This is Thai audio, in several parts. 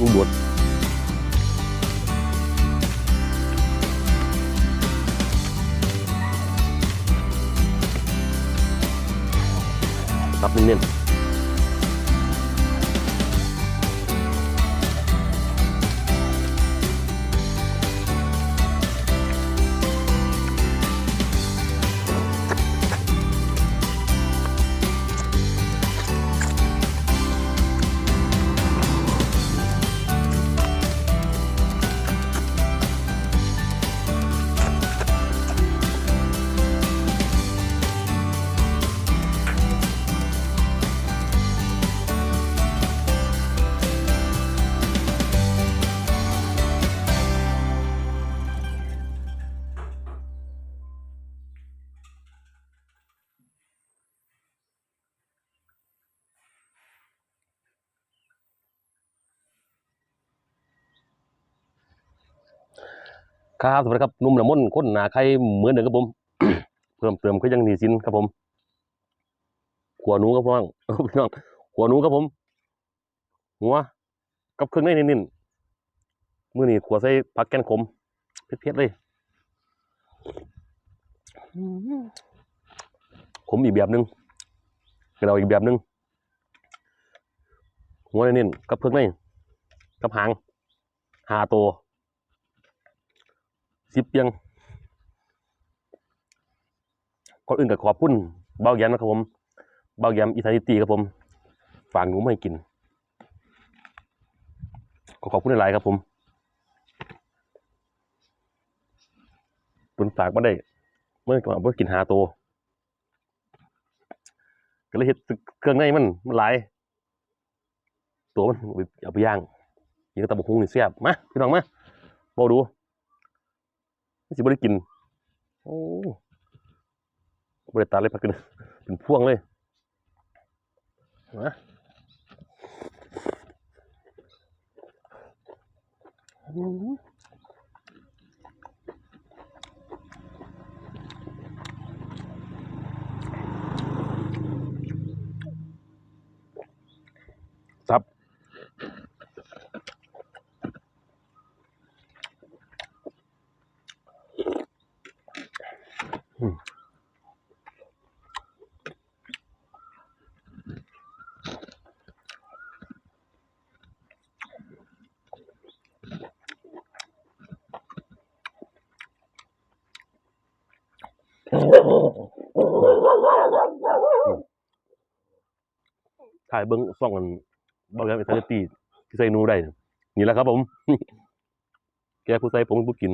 ลูก ครับสวัสดีครับนุ่มละมุนคนหนาใครเหมือนเดิมครับผม เพิ่มเติมก็ยังหนีสินครับผมขัวหนูครับพ่องพี่น้องขัวหนูครับผม หัว กับเครื่องในนิ่นๆมือนี่ขัวใส่ผักแกนขมเผ็ดๆเลยขมอีกแบบหนึงกระเราอีกแบบหนึงหัวนิ่นๆกับเครื่องในกับหางหาตัว สิบเปียงก่อนอื่นก็ขอบคุณเบาแยมนะครับผมเบาแยมอิตาลีตีครับผม ฝากหนูไมาให้กินขอขอบคุณหลายครับผมตุนฝากมาได้ เมื่อก่อนเพื่อกินหาตัวก็เลยเห็ดเครื่องในมันมันหลาย ตัวมันเอาไปย่างยิงกระตะบุกฮุงนี่เสียบมาพี่น้องมาบอกดู ไม่สิบ่ได้กิน โอ้บริตาเลยพักกันเป็นพ่วงเลยนะอืม ถ่ายเบิ้งซ่องกันบาแยมอิตาลีตีที่ใส่นูได้ นี่แหละครับผม แกผู้ใส่ผมผู้กิน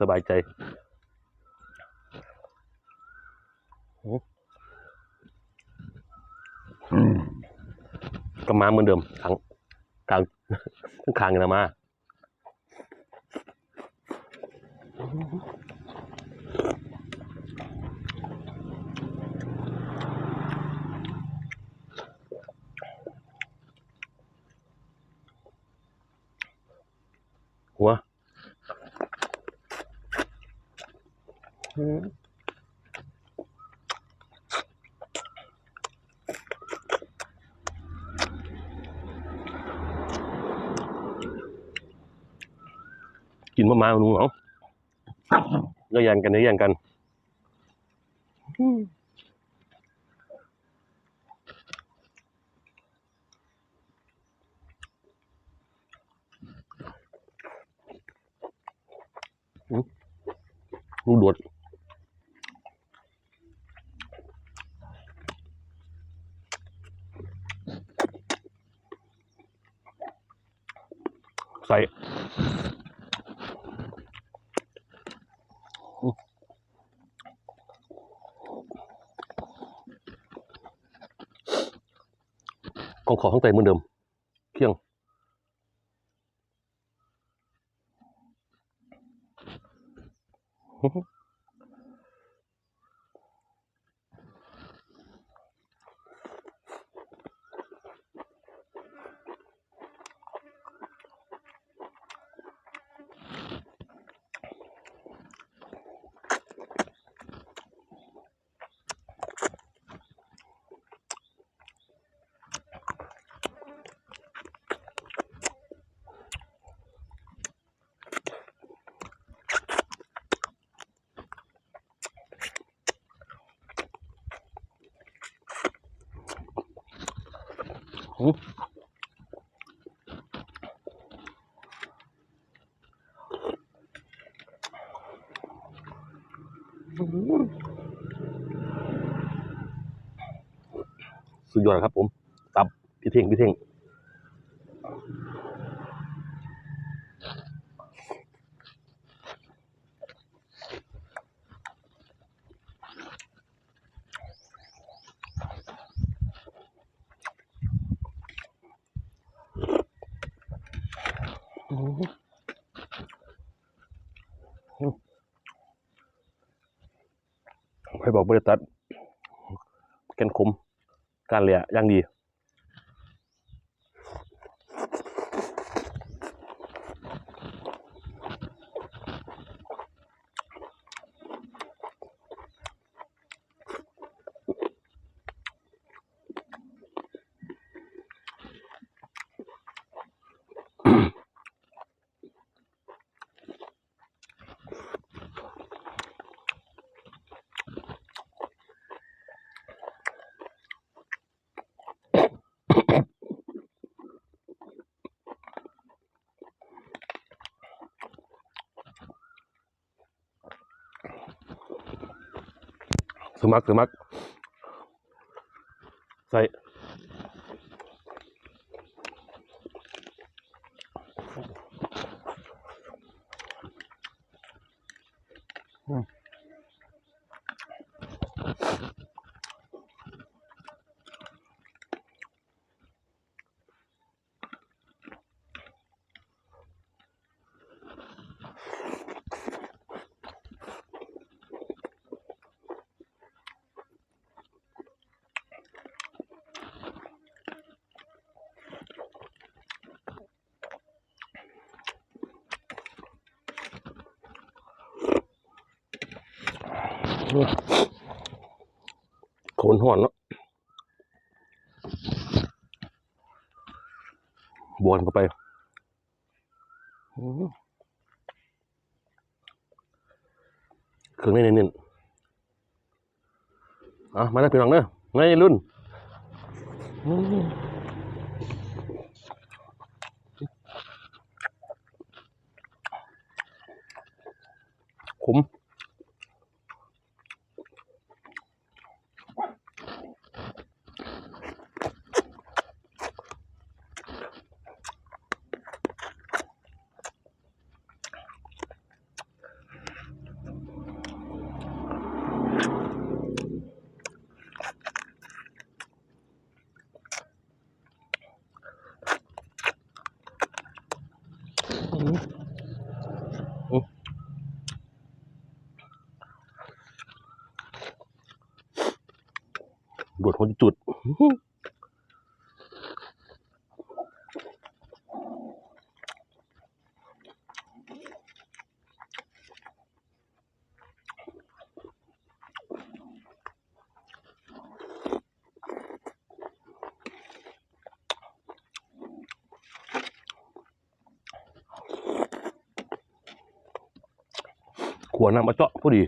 สบายใจโอ้ ก็มาเหมือนเดิมทางกลางทั้งคางกันนะมาหัว กินมะมาหนูเอาก็ยันกันได้ยันกันลูกโดดใส่ ของข้างใต้เหมือนเดิม เคียง สุดยอดครับผม ตับพี่เท่งพี่เท่ง ให้บอกบริษัทแกนคมการเลียอย่างดี สมัครสมัครใส่อืม โคนห่อนเนาะบวนเข้าไปอืมเครื่องในเน้นๆอะมาได้พี่น้องเนอะไงรุ่นอืมขม บวดหัวจุด ขวดน้ำมาเจาะพอดี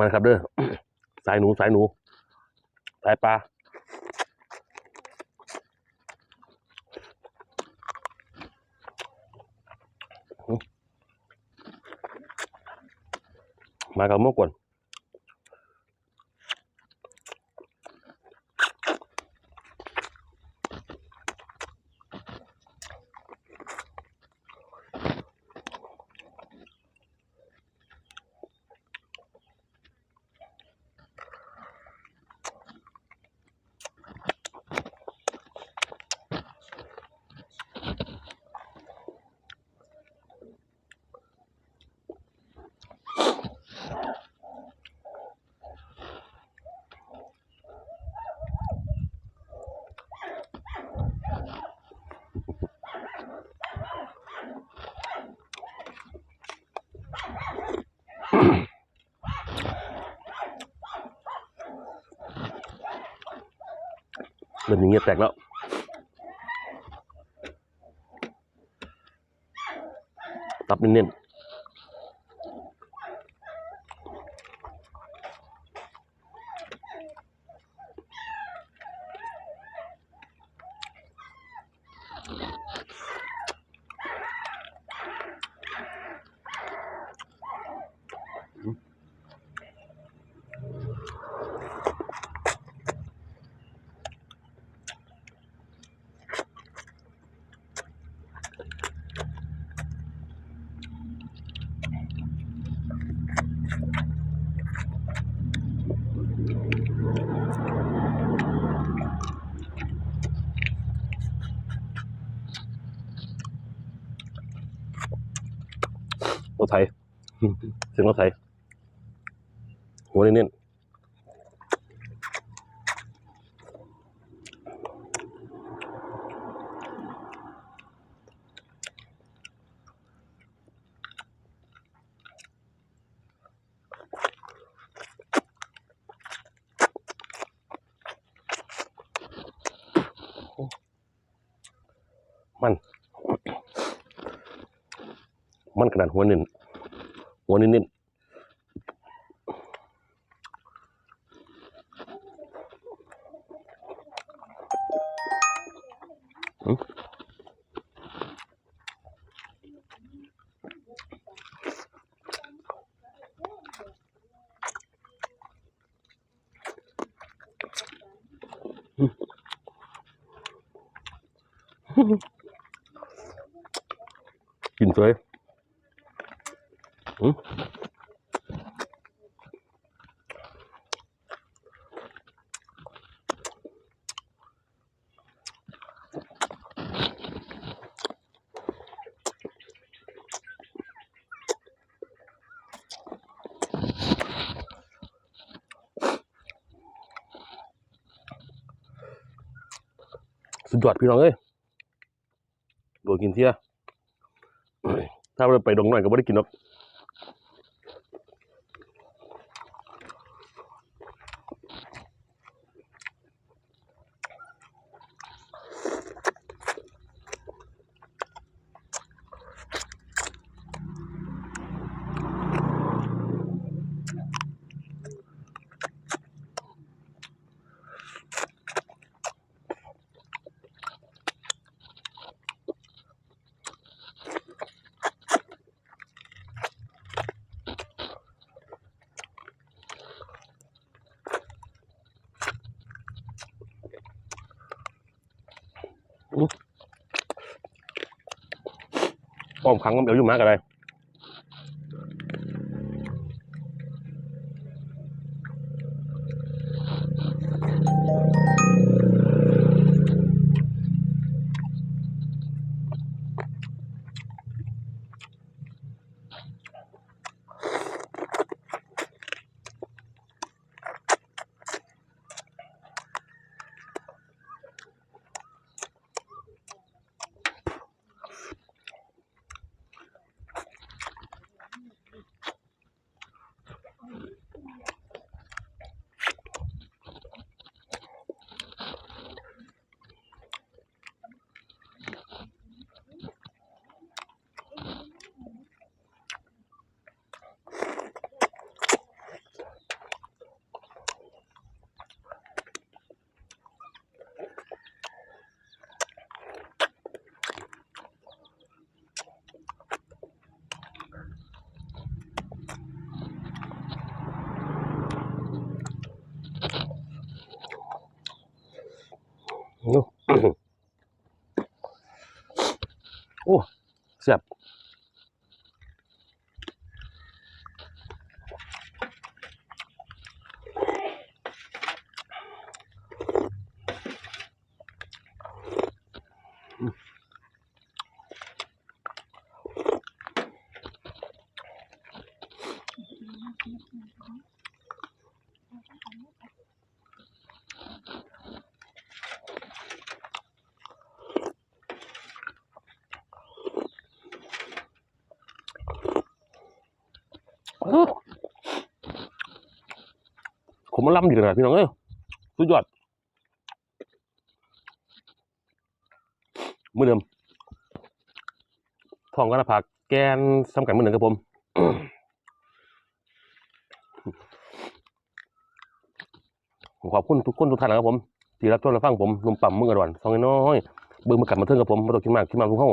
มาครับเด้อสายหนูสายหนู สายปลามากับมื่อก่อน เริ่มอย่างเงี้ยแตกแล้วตับเน้นๆรถไถ เสียงรถไถหัวเน้นมัน มันขนาดหัวเน้น หัวเน้นๆหึกินสวย สุดยอดพี่น้องเอ้ยโดนกินเที่ยถ้าเราไปดงหน่อยก็ไม่ได้กินหรอก ป้อมขังก็เดี๋ยวยุ่งมากอะไร โอ้โอ้แซ่บ มมาล้ำดีขนาดพี่น้องเอ้ยสุดยอดมือเดิมทองกันผักแกนสำคัญมือหนึ่งครับผมขอบคุณทุกคนทุกท่านนะครับผมที่รับชมรับฟังผมนุ่มปั่มมือกระดอนฟองน้อยเบิ่งมากัดมาเทิงกับผมมาตกกินมากกินมากทุกห้อง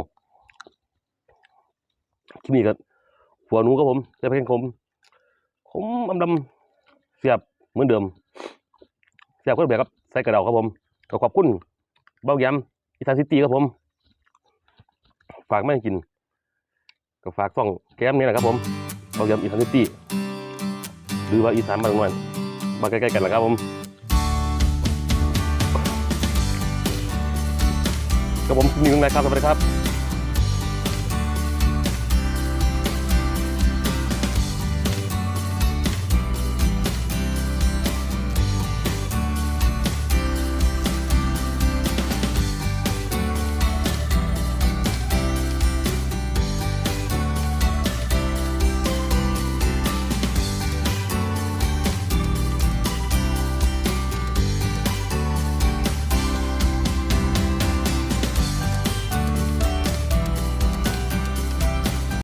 ที่นี่ก็หัวหนูครับผมจะเป็นผมผมอำดำเสียบ เหมือนเดิมเสียบก็แบบครับใส่กระเดาครับผมก็ขอบคุณเบ้าย้ำอีสานซิตี้ครับผม ฝากไม่ให้กิน ก็ฝากซ่องแก้มนี่แหละครับผมเบ้าย้ำอีสานซิตี้หรือว่าอีสานบานนวลมาใกล้ๆกันนะครับผมครับผมมีตรงไหนครับสวัสดีครับ